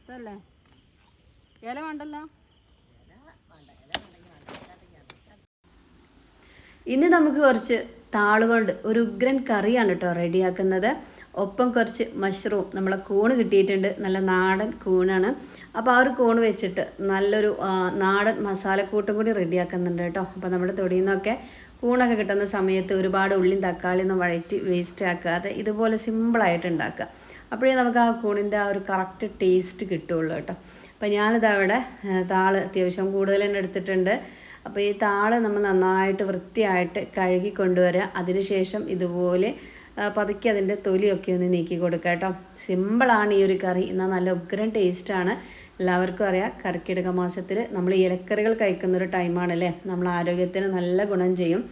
ഇതല്ലേ? ഇല വേണ്ടല്ലോ? ഇനി നമുക്ക് കുറച്ച് താളുകൊണ്ട് ഒരു ഉഗ്രൻ കറിയാണ് കേട്ടോ റെഡിയാക്കുന്നത്. ഒപ്പം കുറച്ച് മഷ്റൂം നമ്മളെ കൂണ് കിട്ടിയിട്ടുണ്ട്. നല്ല നാടൻ കൂണാണ്. അപ്പോൾ ആ ഒരു കൂണ് വെച്ചിട്ട് നല്ലൊരു നാടൻ മസാലക്കൂട്ടും കൂടി റെഡിയാക്കുന്നുണ്ട് കേട്ടോ. അപ്പോൾ നമ്മുടെ തൊടിയിൽ നിന്നൊക്കെ കൂണൊക്കെ കിട്ടുന്ന സമയത്ത് ഒരുപാട് ഉള്ളിയും തക്കാളിയൊന്നും വഴറ്റി വേസ്റ്റ് ആക്കാതെ ഇതുപോലെ സിമ്പിളായിട്ട് ഉണ്ടാക്കുക. അപ്പോഴേ നമുക്ക് ആ കൂണിന്റെ ആ ഒരു കറക്റ്റ് ടേസ്റ്റ് കിട്ടുള്ളൂ കേട്ടോ. അപ്പോൾ ഞാനിത് അവിടെ താൾ അത്യാവശ്യം കൂടുതൽ തന്നെ എടുത്തിട്ടുണ്ട്. അപ്പോൾ ഈ താൾ നമ്മൾ നന്നായിട്ട് വൃത്തിയായിട്ട് കഴുകി കൊണ്ടുവരിക. അതിനുശേഷം ഇതുപോലെ പതുക്കി അതിന്റെ തൊലിയൊക്കെ ഒന്ന് നീക്കി കൊടുക്കുക കേട്ടോ. സിമ്പിളാണ് ഈ ഒരു കറി. എന്നാൽ നല്ല ഉഗ്രൻ ടേസ്റ്റാണ് എല്ലാവർക്കും അറിയാം. കർക്കിടക മാസത്തിൽ നമ്മൾ ഇലക്കറികൾ കഴിക്കുന്ന ഒരു ടൈമാണല്ലേ നമ്മൾ ആരോഗ്യത്തിന് നല്ല ഗുണം ചെയ്യും.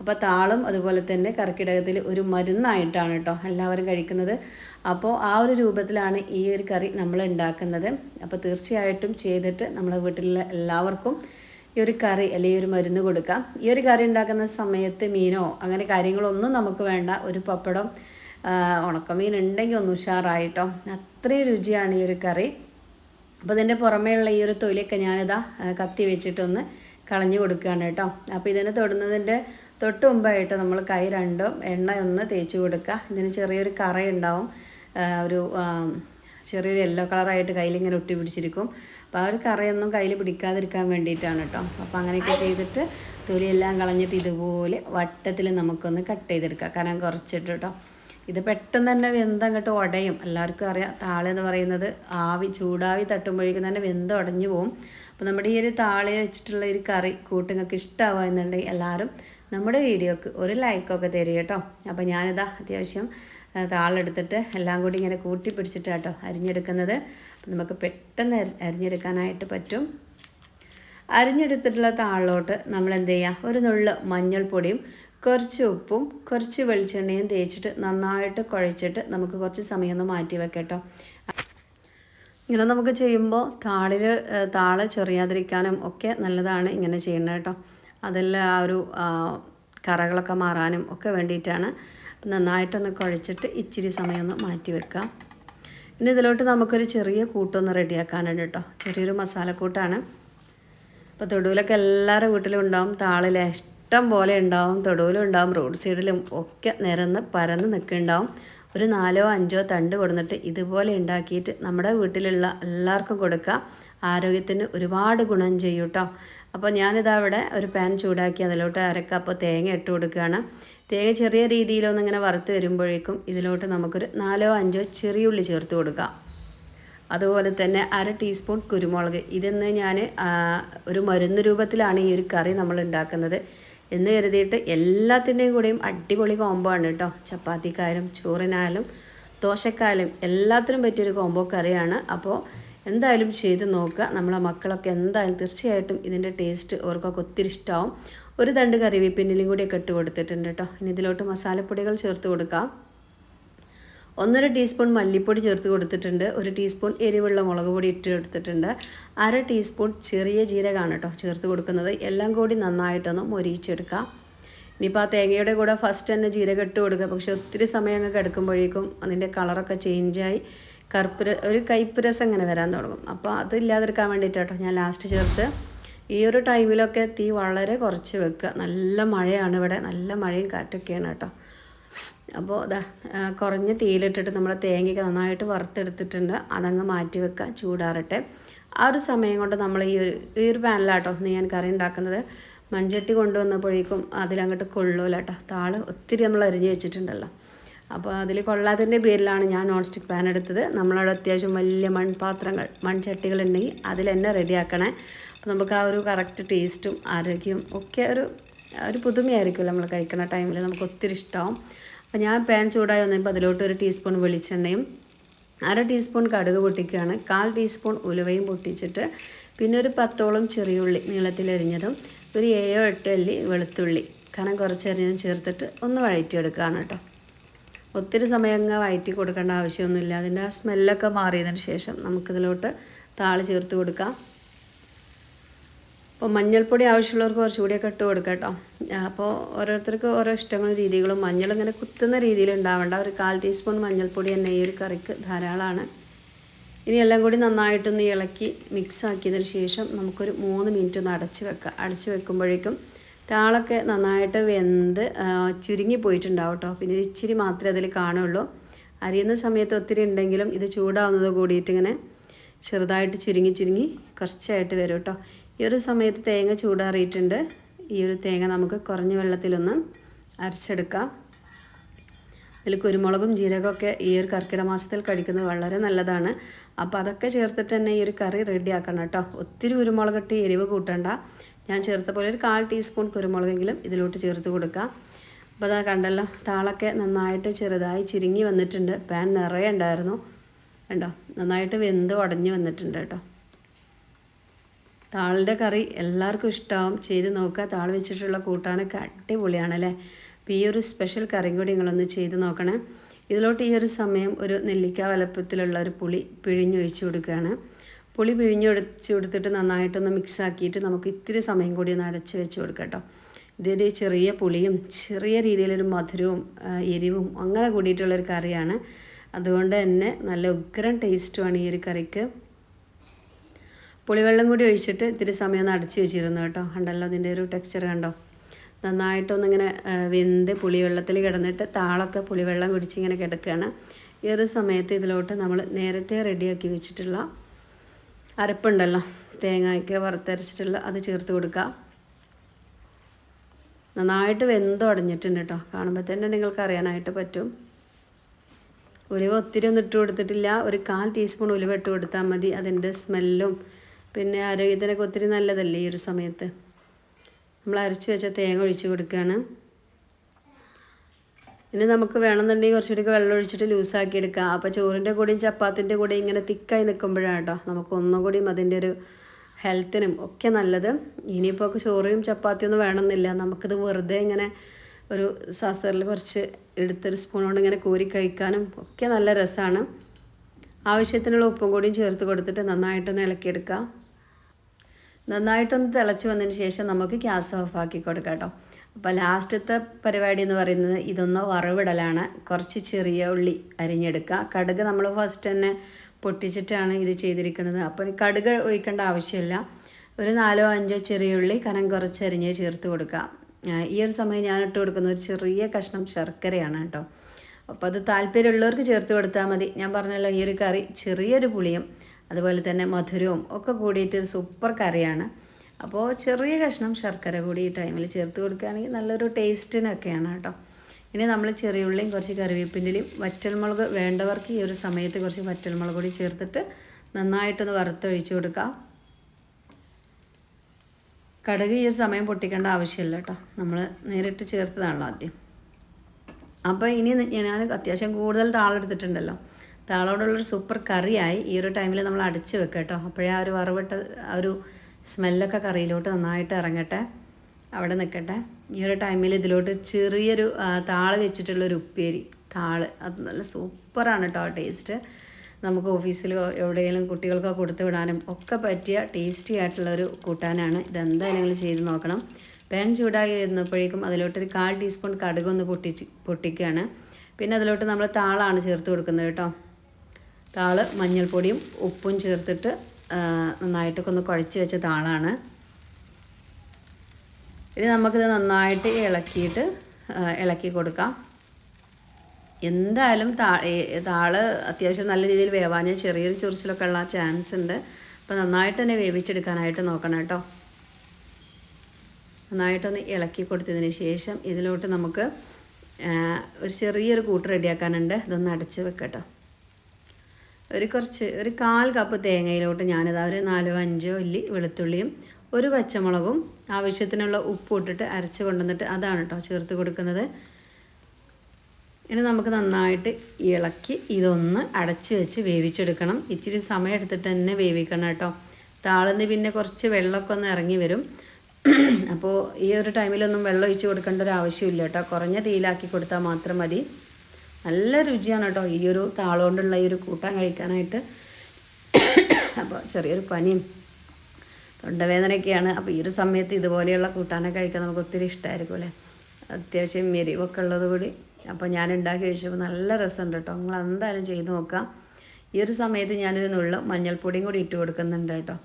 അപ്പോൾ താളും അതുപോലെ തന്നെ കർക്കിടകത്തിൽ ഒരു മരുന്നായിട്ടാണ് കേട്ടോ എല്ലാവരും കഴിക്കുന്നത്. അപ്പോൾ ആ ഒരു രൂപത്തിലാണ് ഈ ഒരു കറി നമ്മൾ ഉണ്ടാക്കുന്നത് അപ്പോൾ തീർച്ചയായിട്ടും ചെയ്തിട്ട് നമ്മളെ വീട്ടിലെ എല്ലാവർക്കും ഈ ഒരു കറി അല്ലെങ്കിൽ ഒരു മരുന്ന് കൊടുക്കാം. ഈ ഒരു കറി ഉണ്ടാക്കുന്ന സമയത്ത് മീനോ അങ്ങനെ കാര്യങ്ങളൊന്നും നമുക്ക് വേണ്ട. ഒരു പപ്പടം ഉണക്കമീൻ ഉണ്ടെങ്കിൽ ഒന്ന് ഉഷാറായിട്ടോ അത്രയും രുചിയാണ് ഈ ഒരു കറി. അപ്പോൾ ഇതിന്റെ പുറമേയുള്ള ഈ ഒരു തൊലിയൊക്കെ ഞാനിതാ കത്തി വെച്ചിട്ടൊന്ന് കളഞ്ഞു കൊടുക്കുകയാണ് കേട്ടോ. അപ്പോൾ ഇതിനെ തൊടുന്നതിന്റെ തൊട്ട് മുമ്പായിട്ട് നമ്മൾ കൈ രണ്ടും എണ്ണ ഒന്ന് തേച്ച് കൊടുക്കുക. ഇതിന് ചെറിയൊരു കറയുണ്ടാവും. ഒരു ചെറിയൊരു യെല്ലോ കളറായിട്ട് കയ്യിൽ ഇങ്ങനെ ഒട്ടി പിടിച്ചിരിക്കും. അപ്പോൾ ആ ഒരു കറയൊന്നും കയ്യിൽ പിടിക്കാതിരിക്കാൻ വേണ്ടിയിട്ടാണ് കേട്ടോ. അപ്പോൾ അങ്ങനെയൊക്കെ ചെയ്തിട്ട് തൊലിയെല്ലാം കളഞ്ഞിട്ട് ഇതുപോലെ വട്ടത്തിൽ നമുക്കൊന്ന് കട്ട് ചെയ്തെടുക്കാം. കനം കുറച്ചിട്ട് കേട്ടോ. ഇത് പെട്ടെന്ന് തന്നെ വെന്തങ്ങോട്ട് ഉടയും എല്ലാവർക്കും അറിയാം താളെന്ന് പറയുന്നത് ആവി ചൂടാവി തട്ടുമ്പോഴേക്കും തന്നെ വെന്ത് ഉടഞ്ഞു പോകും അപ്പോൾ നമ്മുടെ ഈ ഒരു താളി വെച്ചിട്ടുള്ള ഒരു കറി കൂട്ടുങ്ങൾക്ക് ഇഷ്ടമാവുക എന്നുണ്ടെങ്കിൽ എല്ലാവരും നമ്മുടെ വീഡിയോക്ക് ഒരു ലൈക്കൊക്കെ തരും കേട്ടോ. അപ്പോൾ ഞാനിതാ അത്യാവശ്യം താളെടുത്തിട്ട് എല്ലാം കൂടി ഇങ്ങനെ കൂട്ടി പിടിച്ചിട്ട് കേട്ടോ അരിഞ്ഞെടുക്കുന്നത് നമുക്ക് പെട്ടെന്ന് അരി- അരിഞ്ഞെടുക്കാനായിട്ട് പറ്റും. അരിഞ്ഞെടുത്തിട്ടുള്ള താളിലോട്ട് നമ്മൾ എന്ത് ചെയ്യുക ഒരു നുള്ള് മഞ്ഞൾപ്പൊടിയും കുറച്ച് ഉപ്പും കുറച്ച് വെളിച്ചെണ്ണയും തേച്ചിട്ട് നന്നായിട്ട് കുഴച്ചിട്ട് നമുക്ക് കുറച്ച് സമയം ഒന്ന് മാറ്റി വെക്കട്ടോ. ഇങ്ങനെ നമുക്ക് ചെയ്യുമ്പോൾ താളിൽ താള ചെറിയാതിരിക്കാനും ഒക്കെ നല്ലതാണ് ഇങ്ങനെ ചെയ്യുന്നത് കേട്ടോ. അതെല്ലാം ആ ഒരു കറകളൊക്കെ മാറാനും ഒക്കെ വേണ്ടിയിട്ടാണ്. നന്നായിട്ടൊന്ന് കുഴച്ചിട്ട് ഇച്ചിരി സമയമൊന്ന് മാറ്റി വെക്കാം. ഇനി ഇതിലോട്ട് നമുക്കൊരു ചെറിയ കൂട്ടൊന്ന് റെഡിയാക്കാനുണ്ട് കേട്ടോ. ചെറിയൊരു മസാലക്കൂട്ടാണ്. അപ്പോൾ തൊടുവിലൊക്കെ എല്ലാവരുടെ വീട്ടിലും ഉണ്ടാവും താളിലെ. ഇഷ്ടം പോലെ ഉണ്ടാവും തൊടുവിലും ഉണ്ടാവും റോഡ് സൈഡിലും ഒക്കെ നിരന്ന് പരന്ന് നിൽക്കുന്നുണ്ടാവും. ഒരു നാലോ അഞ്ചോ തണ്ട് കൊടുന്നിട്ട് ഇതുപോലെ ഉണ്ടാക്കിയിട്ട് നമ്മുടെ വീട്ടിലുള്ള എല്ലാവർക്കും കൊടുക്കുക ആരോഗ്യത്തിന് ഒരുപാട് ഗുണം ചെയ്യും കേട്ടോ അപ്പോൾ ഞാനിതാ ഇവിടെ ഒരു പാൻ ചൂടാക്കി അതിലോട്ട് അരക്കപ്പ് തേങ്ങ ഇട്ട് കൊടുക്കുകയാണ്. തേങ്ങ ചെറിയ രീതിയിലൊന്ന് ഇങ്ങനെ വറുത്ത് വരുമ്പോഴേക്കും ഇതിലോട്ട് നമുക്കൊരു നാലോ അഞ്ചോ ചെറിയുള്ളി ചേർത്ത് കൊടുക്കാം. അതുപോലെ തന്നെ അര ടീസ്പൂൺ കുരുമുളക്. ഇതെന്ന് ഞാൻ ഒരു മരുന്ന് രൂപത്തിലാണ് ഈ ഒരു കറി നമ്മൾ ഉണ്ടാക്കുന്നത്. എന്ന് കരുതിയിട്ട് എല്ലാത്തിന്റെയും കൂടെയും അടിപൊളി കോംബോ ആണ് കേട്ടോ ചപ്പാത്തിക്കായാലും ചോറിനായാലും ദോശക്കായാലും എല്ലാത്തിനും പറ്റിയൊരു കോംബോ കറിയാണ്. അപ്പോൾ എന്തായാലും ചെയ്ത് നോക്കുക. നമ്മളെ മക്കളൊക്കെ എന്തായാലും തീർച്ചയായിട്ടും ഇതിന്റെ ടേസ്റ്റ് അവർക്കൊക്കെ ഒത്തിരി ഇഷ്ടമാവും ഒരു തണ്ട് കറിവേപ്പിന്റെലും കൂടിയൊക്കെ ഇട്ട് കൊടുത്തിട്ടുണ്ട് കേട്ടോ ഇനി ഇതിലോട്ട് മസാലപ്പൊടികൾ ചേർത്ത് കൊടുക്കാം. ഒന്നര ടീസ്പൂൺ മല്ലിപ്പൊടി ചേർത്ത് കൊടുത്തിട്ടുണ്ട് ഒരു ടീസ്പൂൺ എരിവുള്ള മുളക് പൊടി ഇട്ട് കൊടുത്തിട്ടുണ്ട് അര ടീസ്പൂൺ ചെറിയ ജീരകമാണ് കേട്ടോ ചേർത്ത് കൊടുക്കുന്നത്. എല്ലാം കൂടി നന്നായിട്ടൊന്ന് മൊരിയിച്ചെടുക്കാം. ഇനിയിപ്പോൾ ആ തേങ്ങയുടെ കൂടെ ഫസ്റ്റ് തന്നെ ജീരകം ഇട്ട് കൊടുക്കുക. പക്ഷേ ഒത്തിരി സമയം അങ്ങ് കിടക്കുമ്പോഴേക്കും അതിന്റെ കളറൊക്കെ ചേഞ്ചായി കറുപ്പ് ഒരു കയ്പ്പ് രസം ഇങ്ങനെ വരാൻ തുടങ്ങും. അപ്പോൾ അത് ഇല്ലാതിരിക്കാൻ വേണ്ടിയിട്ടാട്ടോ ഞാൻ ലാസ്റ്റ് ചേർത്ത്. ഈ ഒരു ടൈമിലൊക്കെ തീ വളരെ കുറച്ച് വെക്കുക. നല്ല മഴയാണ് ഇവിടെ. നല്ല മഴയും കാറ്റൊക്കെയാണ് കേട്ടോ. അപ്പോൾ അതാ കുറഞ്ഞ തീയിലിട്ടിട്ട് നമ്മൾ തേങ്ങയൊക്കെ നന്നായിട്ട് വറുത്തെടുത്തിട്ടുണ്ട്. അതങ്ങ് മാറ്റി വെക്കുക ചൂടാറട്ടെ. ആ ഒരു സമയം കൊണ്ട് നമ്മൾ ഈ ഒരു ഈ ഒരു പാനിലാട്ടോ ഞാൻ കറി ഉണ്ടാക്കുന്നത്. മൺചട്ടി കൊണ്ടുവന്നപ്പോഴേക്കും അതിലങ്ങോട്ട് കൊള്ളൂല കേട്ടോ താൾ ഒത്തിരി നമ്മൾ അരിഞ്ഞു വെച്ചിട്ടുണ്ടല്ലോ. അപ്പോൾ അതിൽ കൊള്ളാത്തതിന്റെ പേരിലാണ് ഞാൻ നോൺ സ്റ്റിക്ക് പാൻ എടുത്തത്. നമ്മളവിടെ അത്യാവശ്യം വലിയ മൺപാത്രങ്ങൾ മൺചട്ടികൾ ഉണ്ടെങ്കിൽ അതിൽ തന്നെ റെഡിയാക്കണേ അപ്പോൾ നമുക്ക് ആ ഒരു കറക്റ്റ് ടേസ്റ്റും ആരോഗ്യവും ഒക്കെ ഒരു ഒരു പുതുമയായിരിക്കുമല്ലോ നമ്മൾ കഴിക്കുന്ന ടൈമിൽ നമുക്ക് ഒത്തിരി ഇഷ്ടമാവും. അപ്പോൾ ഞാൻ പാൻ ചൂടായി വന്നപ്പോൾ അതിലോട്ട് ഒരു ടീസ്പൂൺ വെളിച്ചെണ്ണയും അര ടീസ്പൂൺ കടുക് പൊട്ടിക്കുകയാണ്. കാൽ ടീസ്പൂൺ ഉലുവയും പൊട്ടിച്ചിട്ട് പിന്നെ ഒരു പത്തോളം ചെറിയുള്ളി നീളത്തിലരിഞ്ഞതും ഒരു ഏഴോ എട്ടോ അല്ലി വെളുത്തുള്ളി കനം കുറച്ച് അരിഞ്ഞതും ചേർത്തിട്ട് ഒന്ന് വഴറ്റിയെടുക്കുകയാണ് കേട്ടോ. ഒത്തിരി സമയം അങ്ങ് വഴറ്റി കൊടുക്കേണ്ട ആവശ്യമൊന്നുമില്ല. അതിന്റെ ആ സ്മെല്ലൊക്കെ മാറിയതിന് ശേഷം നമുക്കിതിലോട്ട് താൾ ചേർത്ത് കൊടുക്കാം. അപ്പോൾ മഞ്ഞൾപ്പൊടി ആവശ്യമുള്ളവർക്ക് കുറച്ചുകൂടിയൊക്കെ ഇട്ട് കൊടുക്കാം കേട്ടോ. അപ്പോൾ ഓരോരുത്തർക്ക് ഓരോ ഇഷ്ടങ്ങളും രീതികളും മഞ്ഞൾ ഇങ്ങനെ കുത്തുന്ന രീതിയിൽ ഉണ്ടാവേണ്ട. ഒരു കാൽ ടീസ്പൂൺ മഞ്ഞൾപ്പൊടി തന്നെ ഈ ഒരു കറിക്ക് ധാരാളമാണ്. ഇനി എല്ലാം കൂടി നന്നായിട്ടൊന്ന് ഇളക്കി മിക്സ് ആക്കിയതിന് ശേഷം നമുക്കൊരു മൂന്ന് മിനിറ്റ് ഒന്ന് അടച്ച് വെക്കാം. അടച്ച് വെക്കുമ്പോഴേക്കും താളൊക്കെ നന്നായിട്ട് വെന്ത് ചുരുങ്ങി പോയിട്ടുണ്ടാവും കേട്ടോ. പിന്നെ ഇച്ചിരി മാത്രമേ അതിൽ കാണുള്ളൂ. അരിയുന്ന സമയത്ത് ഒത്തിരി ഉണ്ടെങ്കിലും ഇത് ചൂടാവുന്നത് കൂടിയിട്ട് ഇങ്ങനെ ചെറുതായിട്ട് ചുരുങ്ങി ചുരുങ്ങി കുറച്ചായിട്ട് വരും കേട്ടോ. ഈ ഒരു സമയത്ത് തേങ്ങ ചൂടാറിയിട്ടുണ്ട്. ഈ ഒരു തേങ്ങ നമുക്ക് കുറഞ്ഞ വെള്ളത്തിലൊന്ന് അരച്ചെടുക്കാം. ഇതിൽ കുരുമുളകും ജീരകമൊക്കെ ഈ ഒരു കർക്കിടക മാസത്തിൽ കഴിക്കുന്നത് വളരെ നല്ലതാണ്. അപ്പോൾ അതൊക്കെ ചേർത്തിട്ട് തന്നെ ഈ ഒരു കറി റെഡി ആക്കണം കേട്ടോ. ഒത്തിരി കുരുമുളക് ഇട്ട് എരിവ് കൂട്ടണ്ട. ഞാൻ ചേർത്ത പോലെ ഒരു കാൽ ടീസ്പൂൺ കുരുമുളകെങ്കിലും ഇതിലോട്ട് ചേർത്ത് കൊടുക്കാം. അപ്പോൾ അതാ കണ്ടല്ലോ താളൊക്കെ നന്നായിട്ട് ചെറുതായി ചുരുങ്ങി വന്നിട്ടുണ്ട്. പാൻ നിറയെ ഉണ്ടായിരുന്നു. കണ്ടോ നന്നായിട്ട് വെന്ത് ഉടഞ്ഞു വന്നിട്ടുണ്ട് കേട്ടോ. താളിന്റെ കറി എല്ലാവർക്കും ഇഷ്ടമാവും. ചെയ്ത് നോക്കുക. താൾ വെച്ചിട്ടുള്ള കൂട്ടാനൊക്കെ അടിപൊളിയാണല്ലേ? അപ്പോൾ ഈ ഒരു സ്പെഷ്യൽ കറിയും കൂടി നിങ്ങളൊന്ന് ചെയ്ത് നോക്കണേ. ഇതിലോട്ട് ഈ ഒരു സമയം ഒരു നെല്ലിക്ക വലപ്പത്തിലുള്ള ഒരു പുളി പിഴിഞ്ഞൊഴിച്ച് കൊടുക്കുകയാണ്. പുളി പിഴിഞ്ഞൊഴിച്ച് കൊടുത്തിട്ട് നന്നായിട്ടൊന്ന് മിക്സ് ആക്കിയിട്ട് നമുക്ക് ഇത്തിരി സമയം കൂടി ഒന്ന് അടച്ച് വെച്ച് കൊടുക്കാം ഇതൊരു ചെറിയ പുളിയും ചെറിയ രീതിയിലൊരു മധുരവും എരിവും അങ്ങനെ കൂടിയിട്ടുള്ളൊരു കറിയാണ്. അതുകൊണ്ട് തന്നെ നല്ല ഉഗ്രൻ ടേസ്റ്റുമാണ് ഈ ഒരു കറിക്ക്. പുളിവെള്ളം കൂടി ഒഴിച്ചിട്ട് ഇത്തിരി സമയം ഒന്ന് അടച്ചു വെച്ചിരുന്നു കേട്ടോ. കണ്ടല്ലോ അതിന്റെ ഒരു ടെക്സ്ചർ കണ്ടോ? നന്നായിട്ടൊന്നിങ്ങനെ വെന്ത് പുളിവെള്ളത്തിൽ കിടന്നിട്ട് താളൊക്കെ പുളിവെള്ളം കുടിച്ച് ഇങ്ങനെ കിടക്കുകയാണ്. ഈ ഒരു സമയത്ത് ഇതിലോട്ട് നമ്മൾ നേരത്തെ റെഡിയാക്കി വെച്ചിട്ടുള്ള അരപ്പുണ്ടല്ലോ തേങ്ങയൊക്കെ വറുത്തരച്ചിട്ടുള്ള അത് ചേർത്ത് കൊടുക്കുക. നന്നായിട്ട് വെന്ത് അടഞ്ഞിട്ടുണ്ട് കേട്ടോ. കാണുമ്പോൾ തന്നെ നിങ്ങൾക്ക് അറിയാനായിട്ട് പറ്റും. ഉലുവ ഒത്തിരി ഒന്നും ഇട്ട് കൊടുത്തിട്ടില്ല. ഒരു കാൽ ടീസ്പൂൺ ഉലുവ ഇട്ട് കൊടുത്താൽ മതി. അതിന്റെ സ്മെല്ലും പിന്നെ ആരോഗ്യത്തിനൊക്കെ ഒത്തിരി നല്ലതല്ലേ ഈ ഒരു സമയത്ത്? നമ്മൾ അരച്ച് വെച്ച തേങ്ങ ഒഴിച്ച് കൊടുക്കുകയാണ് ഇനി നമുക്ക് വേണമെന്നുണ്ടെങ്കിൽ കുറച്ചുകൂടി വെള്ളം ഒഴിച്ചിട്ട് ലൂസാക്കി എടുക്കാം. അപ്പോൾ ചോറിന്റെ കൂടെയും ചപ്പാത്തിന്റെ കൂടെയും ഇങ്ങനെ തിക്കായി നിൽക്കുമ്പോഴാണ് കേട്ടോ. നമുക്ക് ഒന്നുകൂടിയും അതിന്റെ ഒരു ഹെൽത്തിനും ഒക്കെ നല്ലത്. ഇനിയിപ്പോൾ ചോറും ചപ്പാത്തിയൊന്നും വേണമെന്നില്ല. നമുക്കിത് വെറുതെ ഇങ്ങനെ ഒരു സാസറിൽ കുറച്ച് എടുത്തൊരു കൊണ്ട് ഇങ്ങനെ കോരി കഴിക്കാനും ഒക്കെ നല്ല രസമാണ് ആവശ്യത്തിനുള്ള ഉപ്പും കൂടിയും ചേർത്ത് കൊടുത്തിട്ട് നന്നായിട്ടൊന്ന് ഇളക്കിയെടുക്കാം. നന്നായിട്ടൊന്ന് തിളച്ച് വന്നതിന് ശേഷം നമുക്ക് ഗ്യാസ് ഓഫ് ആക്കി കൊടുക്കാം കേട്ടോ. അപ്പോൾ ലാസ്റ്റത്തെ പരിപാടി എന്ന് പറയുന്നത് ഇതൊന്ന് വറവിടലാണ്. കുറച്ച് ചെറിയ ഉള്ളി അരിഞ്ഞെടുക്കുക. കടുക് നമ്മൾ ഫസ്റ്റ് തന്നെ പൊട്ടിച്ചിട്ടാണ് ഇത് ചെയ്തിരിക്കുന്നത്. അപ്പോൾ കടുക് ഒഴിക്കേണ്ട ആവശ്യമില്ല. ഒരു നാലോ അഞ്ചോ ചെറിയ ഉള്ളി കനം കുറച്ച് അരിഞ്ഞ് ചേർത്ത് കൊടുക്കുക. ഈ ഒരു സമയം ഞാൻ ഇട്ട് കൊടുക്കുന്ന ഒരു ചെറിയ കഷ്ണം ശർക്കരയാണ് കേട്ടോ. അപ്പോൾ അത് താല്പര്യമുള്ളവർക്ക് ചേർത്ത് കൊടുത്താൽ മതി. ഞാൻ പറഞ്ഞല്ലോ ഈ ഒരു കറി ചെറിയൊരു പുളിയും അതുപോലെ തന്നെ മധുരവും ഒക്കെ കൂടിയിട്ട് ഒരു സൂപ്പർ കറിയാണ്. അപ്പോൾ ചെറിയ കഷ്ണം ശർക്കര കൂടി ഈ ടൈമിൽ ചേർത്ത് കൊടുക്കുകയാണെങ്കിൽ നല്ലൊരു ടേസ്റ്റിനൊക്കെയാണ് കേട്ടോ. ഇനി നമ്മൾ ചെറിയ ഉള്ളിയും കുറച്ച് കറിവേപ്പിന്റെയും വറ്റൽമുളക് വേണ്ടവർക്ക് ഈ ഒരു സമയത്ത് കുറച്ച് വറ്റൽമുളക് കൂടി ചേർത്തിട്ട് നന്നായിട്ടൊന്ന് വറുത്തൊഴിച്ച് കൊടുക്കാം. കടുക് ഈ ഒരു സമയം പൊട്ടിക്കേണ്ട ആവശ്യമില്ല കേട്ടോ. നമ്മൾ നേരിട്ട് ചേർത്തതാണല്ലോ ആദ്യം. അപ്പോൾ ഇനി ഞാൻ അത്യാവശ്യം കൂടുതൽ താളെടുത്തിട്ടുണ്ടല്ലോ. താളോടുള്ളൊരു സൂപ്പർ കറിയായി ഈ ഒരു ടൈമിൽ നമ്മൾ അടിച്ച് വെക്കുക കേട്ടോ. അപ്പോഴേ ആ ഒരു വറവിട്ട ആ ഒരു സ്മെല്ലൊക്കെ കറിയിലോട്ട് നന്നായിട്ട് ഇറങ്ങട്ടെ. അവിടെ നിൽക്കട്ടെ ഈ ഒരു ടൈമിൽ ഇതിലോട്ട് ചെറിയൊരു താൾ വെച്ചിട്ടുള്ളൊരു ഉപ്പേരി. താൾ. അത് നല്ല സൂപ്പറാണ് കേട്ടോ ആ ടേസ്റ്റ് നമുക്ക് ഓഫീസിലോ എവിടെയെങ്കിലും കുട്ടികൾക്കോ കൊടുത്തു വിടാനും ഒക്കെ പറ്റിയ ടേസ്റ്റി ആയിട്ടുള്ളൊരു കൂട്ടാനാണ്. ഇതെന്തായാലും ചെയ്ത് നോക്കണം. പാൻ ചൂടായി വരുന്നപ്പോഴേക്കും അതിലോട്ടൊരു കാൽ ടീസ്പൂൺ കടുകൊന്ന് പൊട്ടിച്ച് പൊട്ടിക്കുകയാണ് പിന്നെ അതിലോട്ട് നമ്മൾ താളാണ് ചേർത്ത് കൊടുക്കുന്നത് കേട്ടോ. താൾ മഞ്ഞൾപ്പൊടിയും ഉപ്പും ചേർത്തിട്ട് നന്നായിട്ടൊക്കെ ഒന്ന് കുഴച്ച് വെച്ച താളാണ്. ഇനി നമുക്കിത് നന്നായിട്ട് ഇളക്കിയിട്ട് ഇളക്കി കൊടുക്കാം. എന്തായാലും താ താൾ അത്യാവശ്യം നല്ല രീതിയിൽ വേവാഞ്ഞ ചെറിയൊരു ചൊറിച്ചിലൊക്കെ ഉള്ള ചാൻസ് ഉണ്ട്. അപ്പോൾ നന്നായിട്ട് തന്നെ വേവിച്ചെടുക്കാനായിട്ട് നോക്കണം കേട്ടോ. നന്നായിട്ടൊന്ന് ഇളക്കി കൊടുത്തതിന് ശേഷം ഇതിലോട്ട് നമുക്ക് ഒരു ചെറിയൊരു കൂട്ട് റെഡിയാക്കാനുണ്ട് ഇതൊന്ന് അടച്ച് വെക്കട്ടോ ഒരു കുറച്ച് ഒരു കാൽ കപ്പ് തേങ്ങയിലോട്ട് ഞാനിത് ഒരു നാലോ അഞ്ചോ ഇല്ലി വെളുത്തുള്ളിയും ഒരു പച്ചമുളകും ആവശ്യത്തിനുള്ള ഉപ്പ് ഇട്ടിട്ട് അരച്ച് കൊണ്ടുവന്നിട്ട് അതാണ് കേട്ടോ ചേർത്ത് കൊടുക്കുന്നത്. ഇനി നമുക്ക് നന്നായിട്ട് ഇളക്കി ഇതൊന്ന് അടച്ച് വെച്ച് വേവിച്ചെടുക്കണം. ഇച്ചിരി സമയം എടുത്തിട്ട് തന്നെ വേവിക്കണം കേട്ടോ താളുന്ന് പിന്നെ കുറച്ച് വെള്ളമൊക്കെ ഒന്ന് ഇറങ്ങി വരും. അപ്പോൾ ഈ ഒരു ടൈമിലൊന്നും വെള്ളം ഒഴിച്ച് കൊടുക്കേണ്ട ഒരു ആവശ്യമില്ല കേട്ടോ കുറഞ്ഞ തീയിലാക്കി കൊടുത്താൽ മാത്രം മതി. നല്ല രുചിയാണ് കേട്ടോ. ഈ ഒരു താളോണ്ടുള്ള ഈ ഒരു കൂട്ടാൻ കഴിക്കാനായിട്ട്. അപ്പോൾ ചെറിയൊരു പനിയും തൊണ്ടവേദനയൊക്കെയാണ്. അപ്പോൾ ഈ ഒരു സമയത്ത് ഇതുപോലെയുള്ള കൂട്ടാനൊക്കെ കഴിക്കാൻ നമുക്ക് ഒത്തിരി ഇഷ്ടമായിരിക്കും അല്ലേ? അത്യാവശ്യം മെരിവൊക്കെ ഉള്ളത് കൂടി. അപ്പോൾ ഞാൻ ഉണ്ടാക്കി കഴിച്ചപ്പോൾ നല്ല രസമുണ്ട് കേട്ടോ. നിങ്ങൾ എന്തായാലും ചെയ്ത് നോക്കാം ഈ ഒരു സമയത്ത് ഞാനൊരു നുള്ളു മഞ്ഞൾപ്പൊടിയും കൂടി ഇട്ട് കൊടുക്കുന്നുണ്ട് കേട്ടോ.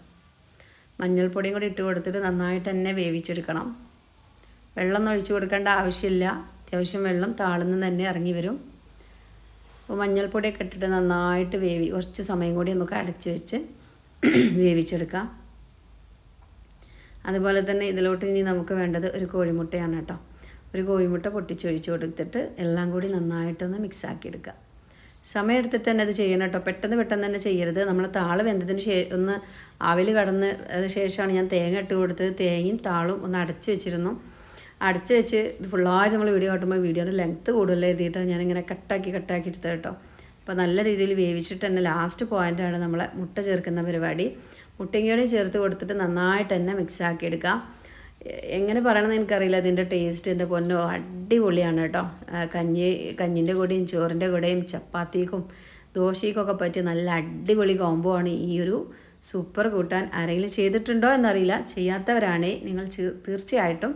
മഞ്ഞൾപ്പൊടിയും കൂടി ഇട്ട് കൊടുത്തിട്ട് നന്നായിട്ട് തന്നെ വേവിച്ചെടുക്കണം. വെള്ളം ഒന്നും ഒഴിച്ചു കൊടുക്കേണ്ട ആവശ്യമില്ല. അത്യാവശ്യം വെള്ളം താഴ്ന്ന് തന്നെ ഇറങ്ങി വരും. അപ്പോൾ മഞ്ഞൾപ്പൊടിയൊക്കെ ഇട്ടിട്ട് നന്നായിട്ട് വേവി കുറച്ച് സമയം കൂടി നമുക്ക് അടച്ച് വെച്ച് വേവിച്ചെടുക്കാം. അതുപോലെ തന്നെ ഇതിലോട്ട് ഇനി നമുക്ക് വേണ്ടത് ഒരു കോഴിമുട്ടയാണ് കേട്ടോ. ഒരു കോഴിമുട്ട പൊട്ടിച്ചൊഴിച്ച് കൊടുത്തിട്ട് എല്ലാം കൂടി നന്നായിട്ടൊന്ന് മിക്സ് ആക്കി എടുക്കുക സമയം എടുത്തിട്ട് തന്നെ അത് ചെയ്യണം കേട്ടോ. പെട്ടെന്ന് പെട്ടെന്ന് തന്നെ ചെയ്യരുത്. നമ്മൾ താൾ വെന്തതിന് ശേ ഒന്ന് ആവിൽ കടന്ന് ശേഷമാണ് ഞാൻ തേങ്ങ ഇട്ട് കൊടുത്തത്. തേങ്ങയും താളും ഒന്ന് അടച്ച് വെച്ചിരുന്നു. അടച്ച് വെച്ച് ഇത് ഫുള്ളായിട്ട് നമ്മൾ വീഡിയോ കാട്ടുമ്പോൾ വീഡിയോയുടെ ലെങ്ത്ത് കൂടുതൽ എഴുതിയിട്ടാണ് ഞാനിങ്ങനെ കട്ടാക്കി കട്ടാക്കി എടുത്തത് കേട്ടോ അപ്പോൾ നല്ല രീതിയിൽ വേവിച്ചിട്ട് തന്നെ ലാസ്റ്റ് പോയിന്റാണ് നമ്മൾ മുട്ട ചേർക്കുന്ന പരിപാടി. മുട്ടയും ചേർത്ത് കൊടുത്തിട്ട് നന്നായിട്ട് തന്നെ മിക്സ് ആക്കി എടുക്കുക എങ്ങനെ പറയണമെന്ന് എനിക്കറിയില്ല. അതിന്റെ ടേസ്റ്റ് എന്റെ പൊന്നോ അടിപൊളിയാണ് കേട്ടോ കഞ്ഞി കഞ്ഞിന്റെ കൂടെയും ചോറിന്റെ കൂടെയും ചപ്പാത്തിക്കും ദോശയ്ക്കൊക്കെ പറ്റിയ നല്ല അടിപൊളി കോംബോ ആണ് ഈ ഒരു സൂപ്പർ കൂട്ടാൻ. ആരെങ്കിലും ചെയ്തിട്ടുണ്ടോ എന്നറിയില്ല. ചെയ്യാത്തവരാണേ നിങ്ങൾ തീർച്ചയായിട്ടും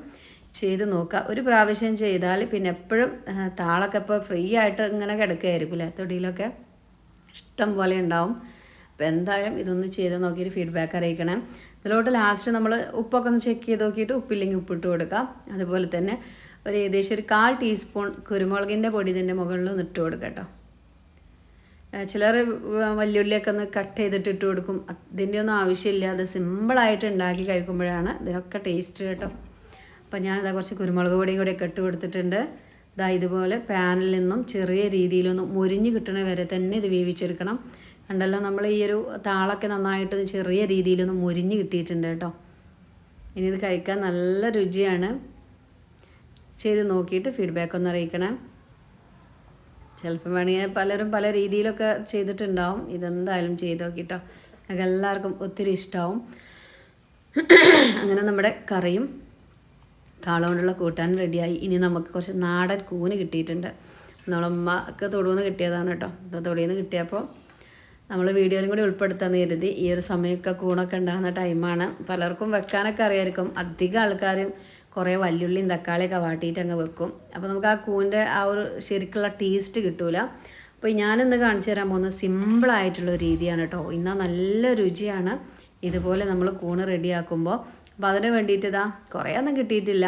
ചെയ്ത് നോക്കുക. ഒരു പ്രാവശ്യം ചെയ്താൽ പിന്നെ എപ്പോഴും താളൊക്കെ ഇപ്പോൾ ഫ്രീ ആയിട്ട് ഇങ്ങനെ കിടക്കുകയായിരിക്കും അല്ലേ? തൊടിയിലൊക്കെ ഇഷ്ടം പോലെ ഉണ്ടാവും. അപ്പോൾ എന്തായാലും ഇതൊന്ന് ചെയ്ത് നോക്കിയിട്ട് ഫീഡ്ബാക്ക് അറിയിക്കണം. ഇതിലോട്ട് ലാസ്റ്റ് നമ്മൾ ഉപ്പൊക്കെ ഒന്ന് ചെക്ക് ചെയ്ത് നോക്കിയിട്ട് ഉപ്പില്ലെങ്കിൽ ഉപ്പിട്ട് കൊടുക്കാം. അതുപോലെ തന്നെ ഒരു ഏകദേശം ഒരു കാൽ ടീസ്പൂൺ കുരുമുളകിന്റെ പൊടി ഇതിന്റെ മുകളിൽ ഒന്ന് ഇട്ട് കൊടുക്കാം കേട്ടോ. ചിലർ വല്യുള്ളിയൊക്കെ ഒന്ന് കട്ട് ചെയ്തിട്ട് ഇട്ട് കൊടുക്കും. അതിന്റെ ഒന്നും ആവശ്യമില്ല. അത് സിമ്പിളായിട്ട് ഉണ്ടാക്കി കഴിക്കുമ്പോഴാണ് ഇതിനൊക്കെ ടേസ്റ്റ് കേട്ടോ. അപ്പം ഞാനിതാ കുറച്ച് കുരുമുളക് പൊടിയും കൂടി ഒക്കെ ഇട്ട് കൊടുത്തിട്ടുണ്ട്. ഇതാ ഇതുപോലെ പാനിൽ നിന്നും ചെറിയ രീതിയിലൊന്നും മുരിഞ്ഞ് കിട്ടണ വരെ തന്നെ ഇത് വേവിച്ചെടുക്കണം. കണ്ടല്ലോ നമ്മൾ ഈ ഒരു താളൊക്കെ നന്നായിട്ട് ചെറിയ രീതിയിലൊന്നും മുരിഞ്ഞ് കിട്ടിയിട്ടുണ്ട് കേട്ടോ. ഇനി ഇത് കഴിക്കാൻ നല്ല രുചിയാണ്. ചെയ്ത് നോക്കിയിട്ട് ഫീഡ്ബാക്ക് ഒന്ന് അറിയിക്കണേ. ചിലപ്പം വേണമെങ്കിൽ പലരും പല രീതിയിലൊക്കെ ചെയ്തിട്ടുണ്ടാവും. ഇതെന്തായാലും ചെയ്ത് നോക്കിട്ടോ. ഞങ്ങൾക്ക് എല്ലാവർക്കും ഒത്തിരി ഇഷ്ടമാവും അങ്ങനെ നമ്മുടെ കറിയും താളം കൊണ്ടുള്ള കൂട്ടാൻ റെഡിയായി ഇനി നമുക്ക് കുറച്ച് നാടൻ കൂന് കിട്ടിയിട്ടുണ്ട്. നമ്മളമ്മക്ക് തൊടുവെന്ന് കിട്ടിയതാണ് കേട്ടോ. അപ്പോൾ തൊടിയെന്ന് കിട്ടിയപ്പോൾ നമ്മൾ വീഡിയോയിലും കൂടി ഉൾപ്പെടുത്താന്ന് കരുതി. ഈ ഒരു സമയമൊക്കെ കൂണൊക്കെ ഉണ്ടാകുന്ന ടൈമാണ് പലർക്കും വെക്കാനൊക്കെ അറിയായിരിക്കും. അധികം ആൾക്കാരും കുറേ വല്യുള്ളിയും തക്കാളിയൊക്കെ വാട്ടിയിട്ട് അങ്ങ് വെക്കും. അപ്പോൾ നമുക്ക് ആ കൂന്റെ ആ ഒരു ശരിക്കുള്ള ടേസ്റ്റ് കിട്ടൂല. അപ്പോൾ ഞാനിന്ന് കാണിച്ചു തരാൻ പോകുന്നത് സിമ്പിളായിട്ടുള്ള രീതിയാണ് കേട്ടോ. ഇന്നാ നല്ല രുചിയാണ്. ഇതുപോലെ നമ്മൾ കൂണ് റെഡിയാക്കുമ്പോൾ അപ്പോൾ അതിന് വേണ്ടിയിട്ട് ഇതാ കുറേ ഒന്നും കിട്ടിയിട്ടില്ല.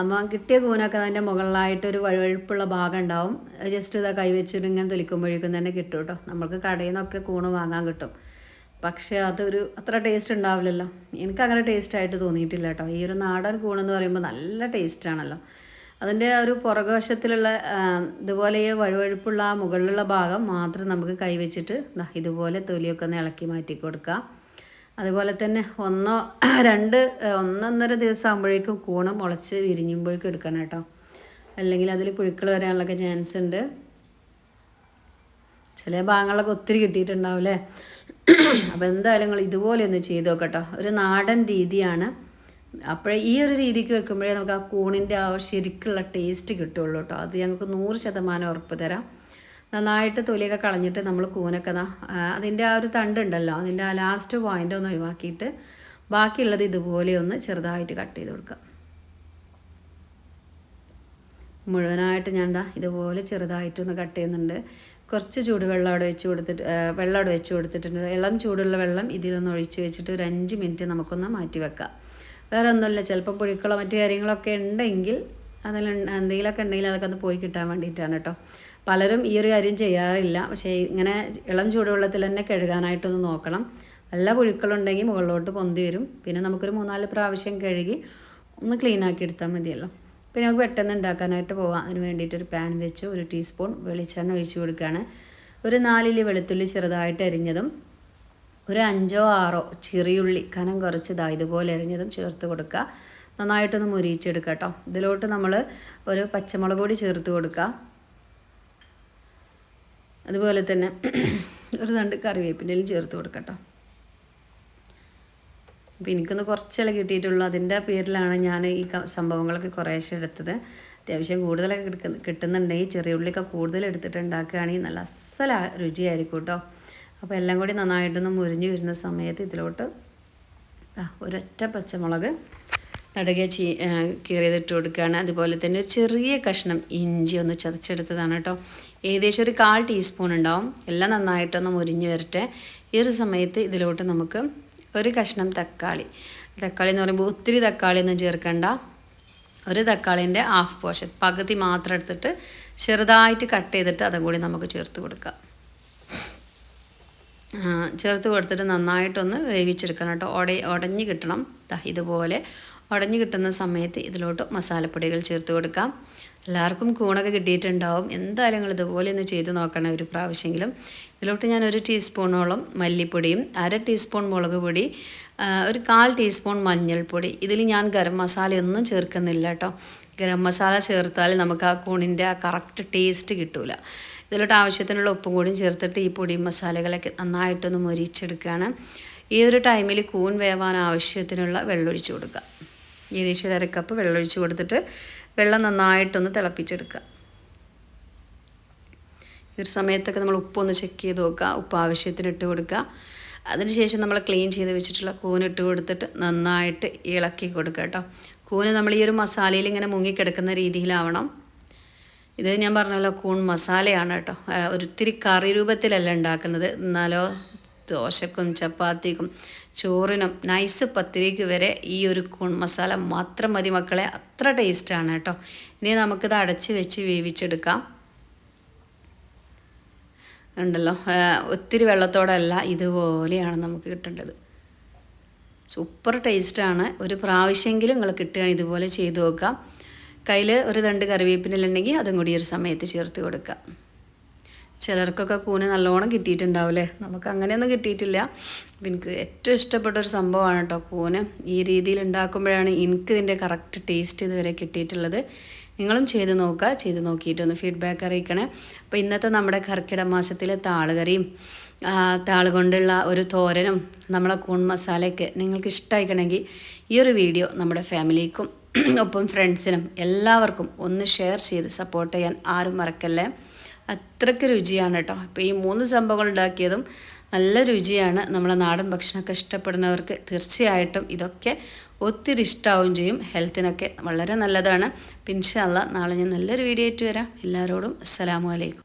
അപ്പോൾ കിട്ടിയ കൂനൊക്കെ അതിന്റെ മുകളിലായിട്ടൊരു വഴുവഴുപ്പുള്ള ഭാഗം ഉണ്ടാവും. ജസ്റ്റ് ഇതാ കൈവച്ചിട്ട് ഇങ്ങനെ തൊലിക്കുമ്പോഴേക്കും തന്നെ കിട്ടും കേട്ടോ. നമുക്ക് കടയിൽ നിന്നൊക്കെ കൂണ് വാങ്ങാൻ കിട്ടും. പക്ഷേ അതൊരു അത്ര ടേസ്റ്റ് ഉണ്ടാവില്ലല്ലോ. എനിക്ക് അങ്ങനെ ടേസ്റ്റ് ആയിട്ട് തോന്നിയിട്ടില്ല കേട്ടോ. ഈ ഒരു നാടൻ കൂണെന്ന് പറയുമ്പോൾ നല്ല ടേസ്റ്റ് ആണല്ലോ. അതിന്റെ ഒരു പുറകുവശത്തിലുള്ള ഇതുപോലെ ഈ വഴുവഴുപ്പുള്ള ആ മുകളിലുള്ള ഭാഗം മാത്രം നമുക്ക് കൈവച്ചിട്ട് ഇതുപോലെ തൊലിയൊക്കെ ഒന്ന് ഇളക്കി മാറ്റി കൊടുക്കുക അതുപോലെ തന്നെ ഒന്നോ രണ്ട് ഒന്നൊന്നര ദിവസം ആകുമ്പോഴേക്കും കൂണ് മുളച്ച് വിരിഞ്ഞുമ്പോഴേക്കും എടുക്കണം കേട്ടോ. അല്ലെങ്കിൽ അതിൽ പുഴുക്കൾ വരാനുള്ളൊക്കെ ചാൻസ് ഉണ്ട്. ചില ഭാഗങ്ങളിലൊക്കെ ഒത്തിരി കിട്ടിയിട്ടുണ്ടാവില്ലേ? അപ്പോൾ എന്തായാലും നിങ്ങൾ ഇതുപോലെ ഒന്ന് ചെയ്ത് നോക്കട്ടോ. ഒരു നാടൻ രീതിയാണ്. അപ്പോഴേ ഈ ഒരു രീതിക്ക് വെക്കുമ്പോഴേ നമുക്ക് ആ കൂണിന്റെ ആ ശരിക്കുള്ള ടേസ്റ്റ് കിട്ടുള്ളൂ കേട്ടോ. അത് ഞങ്ങൾക്ക് നൂറ് ശതമാനം ഉറപ്പ് തരാം. നന്നായിട്ട് തൊലിയൊക്കെ കളഞ്ഞിട്ട് നമ്മൾ കൂനൊക്കെ അതിന്റെ ആ ഒരു തണ്ടുണ്ടല്ലോ അതിന്റെ ആ ലാസ്റ്റ് പോയിന്റ് ഒന്ന് ഒഴിവാക്കിയിട്ട് ബാക്കിയുള്ളത് ഇതുപോലെ ഒന്ന് ചെറുതായിട്ട് കട്ട് ചെയ്ത് കൊടുക്കുക മുഴുവനായിട്ട് ഞാൻ എന്താ ഇതുപോലെ ചെറുതായിട്ടൊന്ന് കട്ട് ചെയ്യുന്നുണ്ട്. കുറച്ച് ചൂടുവെള്ളം അവിടെ വെച്ച് കൊടുത്തിട്ട് വെള്ളം അവിടെ വെച്ച് കൊടുത്തിട്ടുണ്ട്. ഇളം ചൂടുള്ള വെള്ളം ഇതിലൊന്ന് ഒഴിച്ച് വെച്ചിട്ട് ഒരു അഞ്ച് മിനിറ്റ് നമുക്കൊന്ന് മാറ്റി വെക്കാം. വേറെ ഒന്നുമില്ല ചിലപ്പോൾ പുഴുക്കളോ മറ്റു കാര്യങ്ങളൊക്കെ ഉണ്ടെങ്കിൽ അതിൽ എന്തെങ്കിലുമൊക്കെ ഉണ്ടെങ്കിൽ അതൊക്കെ ഒന്ന് പോയി കിട്ടാൻ വേണ്ടിയിട്ടാണ് കേട്ടോ. പലരും ഈ ഒരു കാര്യം ചെയ്യാറില്ല. പക്ഷേ ഇങ്ങനെ ഇളം ചൂടുവെള്ളത്തിൽ തന്നെ കഴുകാനായിട്ടൊന്ന് നോക്കണം. നല്ല പുഴുക്കളുണ്ടെങ്കിൽ മുകളിലോട്ട് പൊന്തി വരും. പിന്നെ നമുക്കൊരു മൂന്നാൽ പ്രാവശ്യം കഴുകി ഒന്ന് ക്ലീൻ ആക്കി എടുത്താൽ മതിയല്ലോ. പിന്നെ നമുക്ക് പെട്ടെന്ന് ഉണ്ടാക്കാനായിട്ട് പോവാം. അതിന് വേണ്ടിയിട്ട് ഒരു പാൻ വെച്ച് ഒരു ടീസ്പൂൺ വെളിച്ചെണ്ണ ഒഴിച്ച് കൊടുക്കുകയാണ്. ഒരു നാലിൽ വെളുത്തുള്ളി ചെറുതായിട്ട് അരിഞ്ഞതും ഒരു അഞ്ചോ ആറോ ചെറിയുള്ളി കനം കുറച്ച് ദാ ഇതുപോലെ അരിഞ്ഞതും ചേർത്ത് കൊടുക്കുക. നന്നായിട്ടൊന്ന് മുരിയിച്ചെടുക്കുക കേട്ടോ. ഇതിലോട്ട് നമ്മൾ ഒരു പച്ചമുളക് കൂടി ചേർത്ത് കൊടുക്കുക. അതുപോലെ തന്നെ ഒരു തണ്ട് കറിവേപ്പിന്റെയും ചേർത്ത് കൊടുക്കട്ടോ. അപ്പോൾ എനിക്കൊന്ന് കുറച്ചല്ല കിട്ടിയിട്ടുള്ളൂ. അതിന്റെ പേരിലാണ് ഞാൻ ഈ സംഭവങ്ങളൊക്കെ കുറേശ്ശെ എടുത്തത്. അത്യാവശ്യം കൂടുതലൊക്കെ കിടക്കുന്ന കിട്ടുന്നുണ്ടെങ്കിൽ ചെറിയ ഉള്ളിയൊക്കെ കൂടുതൽ എടുത്തിട്ട് ഉണ്ടാക്കുകയാണെങ്കിൽ നല്ല അസല രുചിയായിരിക്കും കേട്ടോ. അപ്പോൾ എല്ലാം കൂടി നന്നായിട്ടൊന്ന് മുരിഞ്ഞ് വരുന്ന സമയത്ത് ഇതിലോട്ട് ഒരൊറ്റ പച്ചമുളക് നടുകെ ചീ കീറിയതിട്ട് കൊടുക്കുകയാണ്. അതുപോലെ തന്നെ ഒരു ചെറിയ കഷ്ണം ഇഞ്ചി ഒന്ന് ചതച്ചെടുത്തതാണ് കേട്ടോ. ഏകദേശം ഒരു കാൽ ടീസ്പൂൺ ഉണ്ടാവും. എല്ലാം നന്നായിട്ടൊന്ന് മുരിഞ്ഞ് വരട്ടെ. ഈ ഒരു സമയത്ത് ഇതിലോട്ട് നമുക്ക് ഒരു കഷ്ണം തക്കാളി. തക്കാളി എന്ന് പറയുമ്പോൾ ഒത്തിരി തക്കാളി ഒന്നും ചേർക്കണ്ട. ഒരു തക്കാളിന്റെ ഹാഫ് പോർഷൻ പകുതി മാത്രം എടുത്തിട്ട് ചെറുതായിട്ട് കട്ട് ചെയ്തിട്ട് അതും കൂടി നമുക്ക് ചേർത്ത് കൊടുക്കാം. ചേർത്ത് കൊടുത്തിട്ട് നന്നായിട്ടൊന്ന് വേവിച്ചെടുക്കണം കേട്ടോ. ഉട ഉടഞ്ഞ് കിട്ടണം. ഇതുപോലെ ഉടഞ്ഞു കിട്ടുന്ന സമയത്ത് ഇതിലോട്ട് മസാലപ്പൊടികൾ ചേർത്ത് കൊടുക്കാം. എല്ലാവർക്കും കൂണൊക്കെ കിട്ടിയിട്ടുണ്ടാവും. എന്തായാലും നിങ്ങൾ ഇതുപോലെ ഒന്ന് ചെയ്ത് നോക്കണം ഒരു പ്രാവശ്യമെങ്കിലും. ഇതിലോട്ട് ഞാൻ ഒരു ടീസ്പൂണോളം മല്ലിപ്പൊടിയും അര ടീസ്പൂൺ മുളക് പൊടി ഒരു കാൽ ടീസ്പൂൺ മഞ്ഞൾപ്പൊടി. ഇതിൽ ഞാൻ ഗരം മസാലയൊന്നും ചേർക്കുന്നില്ല കേട്ടോ. ഗരം മസാല ചേർത്താൽ നമുക്ക് ആ കൂണിന്റെ ആ കറക്റ്റ് ടേസ്റ്റ് കിട്ടൂല. ഇതിലോട്ട് ആവശ്യത്തിനുള്ള ഉപ്പും കൂടിയും ചേർത്തിട്ട് ഈ പൊടിയും മസാലകളൊക്കെ നന്നായിട്ടൊന്ന് മൊരിച്ചെടുക്കുകയാണ്. ഈ ഒരു ടൈമിൽ കൂൺ വേവാൻ ആവശ്യത്തിനുള്ള വെള്ളം ഒഴിച്ച് കൊടുക്കുക. ഏകദേശം ഒരു അരക്കപ്പ് വെള്ളം ഒഴിച്ച് കൊടുത്തിട്ട് വെള്ളം നന്നായിട്ടൊന്ന് തിളപ്പിച്ചെടുക്കുക. ഈ ഒരു സമയത്തൊക്കെ നമ്മൾ ഉപ്പൊന്ന് ചെക്ക് ചെയ്ത് നോക്കുക. ഉപ്പ് ആവശ്യത്തിന് ഇട്ട് കൊടുക്കുക. അതിനുശേഷം നമ്മൾ ക്ലീൻ ചെയ്ത് വെച്ചിട്ടുള്ള കൂനിട്ട് കൊടുത്തിട്ട് നന്നായിട്ട് ഇളക്കി കൊടുക്കുക കേട്ടോ. കൂന് നമ്മൾ ഈ ഒരു മസാലയിൽ ഇങ്ങനെ മുങ്ങിക്കിടക്കുന്ന രീതിയിലാവണം. ഇത് ഞാൻ പറഞ്ഞല്ലോ കൂൺ മസാലയാണ് കേട്ടോ. ഒരിത്തിരി കറി രൂപത്തിലല്ല ഉണ്ടാക്കുന്നത്. എന്നാലോ ദോശക്കും ചപ്പാത്തിക്കും ചോറിനും നൈസ് പത്തിരിക്ക് വരെ ഈ ഒരു കൂൺ മസാല മാത്രം മതി മക്കളെ. അത്ര ടേസ്റ്റാണ് കേട്ടോ. ഇനി നമുക്കിത് അടച്ച് വെച്ച് വേവിച്ചെടുക്കാം. ഉണ്ടല്ലോ. ഒത്തിരി വെള്ളത്തോടല്ല ഇതുപോലെയാണ് നമുക്ക് കിട്ടേണ്ടത്. സൂപ്പർ ടേസ്റ്റാണ് ഒരു പ്രാവശ്യമെങ്കിലും നിങ്ങൾ കിട്ടുകയാണ് ഇതുപോലെ ചെയ്തു നോക്കാം. കയ്യിൽ ഒരു രണ്ട് കറിവേപ്പിനുണ്ടെങ്കിൽ അതും കൂടി ഒരു സമയത്ത് ചേർത്ത് കൊടുക്കാം. ചിലർക്കൊക്കെ കൂന് നല്ലോണം കിട്ടിയിട്ടുണ്ടാവില്ലേ? നമുക്ക് അങ്ങനെയൊന്നും കിട്ടിയിട്ടില്ല. എനിക്ക് ഏറ്റവും ഇഷ്ടപ്പെട്ട ഒരു സംഭവമാണ് കേട്ടോ കൂന്. ഈ രീതിയിൽ ഉണ്ടാക്കുമ്പോഴാണ് എനിക്ക് ഇതിന്റെ കറക്റ്റ് ടേസ്റ്റ് ഇതുവരെ കിട്ടിയിട്ടുള്ളത്. നിങ്ങളും ചെയ്ത് നോക്കുക. ചെയ്ത് നോക്കിയിട്ടൊന്ന് ഫീഡ്ബാക്ക് അറിയിക്കണേ. അപ്പോൾ ഇന്നത്തെ നമ്മുടെ കർക്കിട മാസത്തിലെ താളുകറിയും താൾ കൊണ്ടുള്ള ഒരു തോരനും നമ്മളെ കൂൺ മസാലയൊക്കെ നിങ്ങൾക്ക് ഇഷ്ടമായിക്കണമെങ്കിൽ ഈ ഒരു വീഡിയോ നമ്മുടെ ഫാമിലിക്കും ഒപ്പം ഫ്രണ്ട്സിനും എല്ലാവർക്കും ഒന്ന് ഷെയർ ചെയ്ത് സപ്പോർട്ട് ചെയ്യാൻ ആരും മറക്കല്ലേ? അത്രയ്ക്ക് രുചിയാണ് കേട്ടോ. ഇപ്പോൾ ഈ മൂന്ന് സംഭവങ്ങൾ ഉണ്ടാക്കിയതും നല്ല രുചിയാണ്. നമ്മളെ നാടൻ ഭക്ഷണമൊക്കെ ഇഷ്ടപ്പെടുന്നവർക്ക് തീർച്ചയായിട്ടും ഇതൊക്കെ ഒത്തിരി ഇഷ്ടമാവുകയും ചെയ്യും. ഹെൽത്തിനൊക്കെ വളരെ നല്ലതാണ്. പിൻഷല്ല നാളെ ഞാൻ നല്ലൊരു വീഡിയോ ആയിട്ട് വരാം. എല്ലാവരോടും അസ്സലാമു അലൈക്കും.